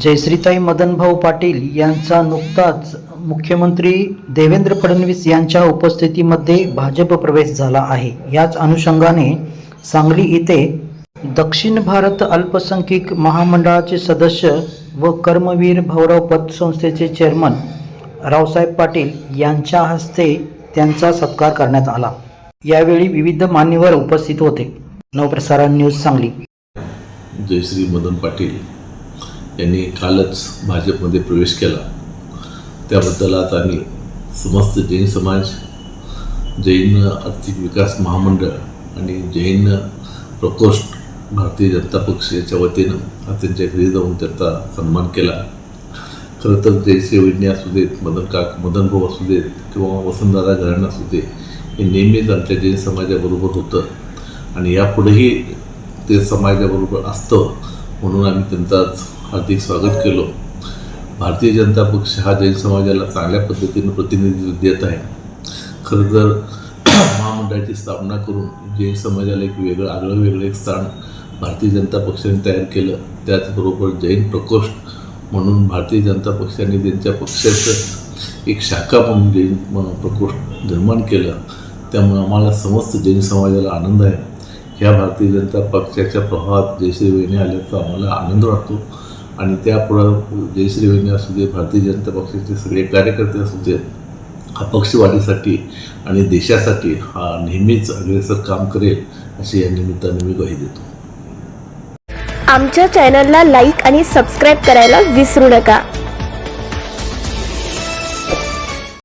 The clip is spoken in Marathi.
जयश्रीताई मदनभाऊ पाटील यांचा नुकताच मुख्यमंत्री देवेंद्र फडणवीस यांच्या उपस्थितीमध्ये भाजप प्रवेश झाला आहे. याच अनुषंगाने सांगली येथे दक्षिण भारत अल्पसंख्यक महामंडळाचे सदस्य व कर्मवीर भाऊराव पतसंस्थेचे चेअरमन रावसाहेब पाटील यांच्या हस्ते त्यांचा सत्कार करण्यात आला. यावेळी विविध मान्यवर उपस्थित होते. नवप्रसारण न्यूज सांगली. जयश्री मदन पाटील यांनी कालच भाजपमध्ये प्रवेश केला. त्याबद्दल आज आम्ही समस्त जैन समाज जैन आर्थिक विकास महामंडळ आणि जैन प्रकोष्ठ भारतीय जनता पक्ष याच्या वतीनं आज त्यांच्या घरी जाऊन त्यांचा सन्मान केला. खरं तर जयश्री वहिनी असू देत मदन काक मदन भाऊ असू देत किंवा वसंतदादा घराणं असू दे हे नेहमीच आमच्या जैन समाजाबरोबर होतं. आणि यापुढेही ते समाजाबरोबर असतं म्हणून आम्ही त्यांचं आज हार्दिक स्वागत केलं. भारतीय जनता पक्ष हा जैन समाजाला चांगल्या पद्धतीनं प्रतिनिधित्व देत आहे. खरं तर महामंडळाची स्थापना करून जैन समाजाला एक वेगळं आगळं वेगळं एक स्थान भारतीय जनता पक्षाने तयार केलं. त्याचबरोबर जैन प्रकोष्ठ म्हणून भारतीय जनता पक्षाने त्यांच्या पक्षाचं एक शाखा म्हणून जैन प्रकोष्ठ निर्माण केलं त्यामुळे आम्हाला समस्त जैन समाजाला आनंद आहे. ह्या भारतीय जनता पक्षाच्या प्रभावात जयश्री वहिनी आल्याचा आम्हाला आनंद वाटतो. आणि त्यापुढं जयश्री वहिनी असू दे भारतीय जनता पक्षाचे सगळे कार्यकर्ते असू दे हा पक्षवाढीसाठी आणि देशासाठी हा नेहमीच अग्रेसर काम करेल अशी या निमित्ताने मी ग्वाही देतो. आमच्या चॅनलला लाईक आणि सबस्क्राईब करायला विसरू नका.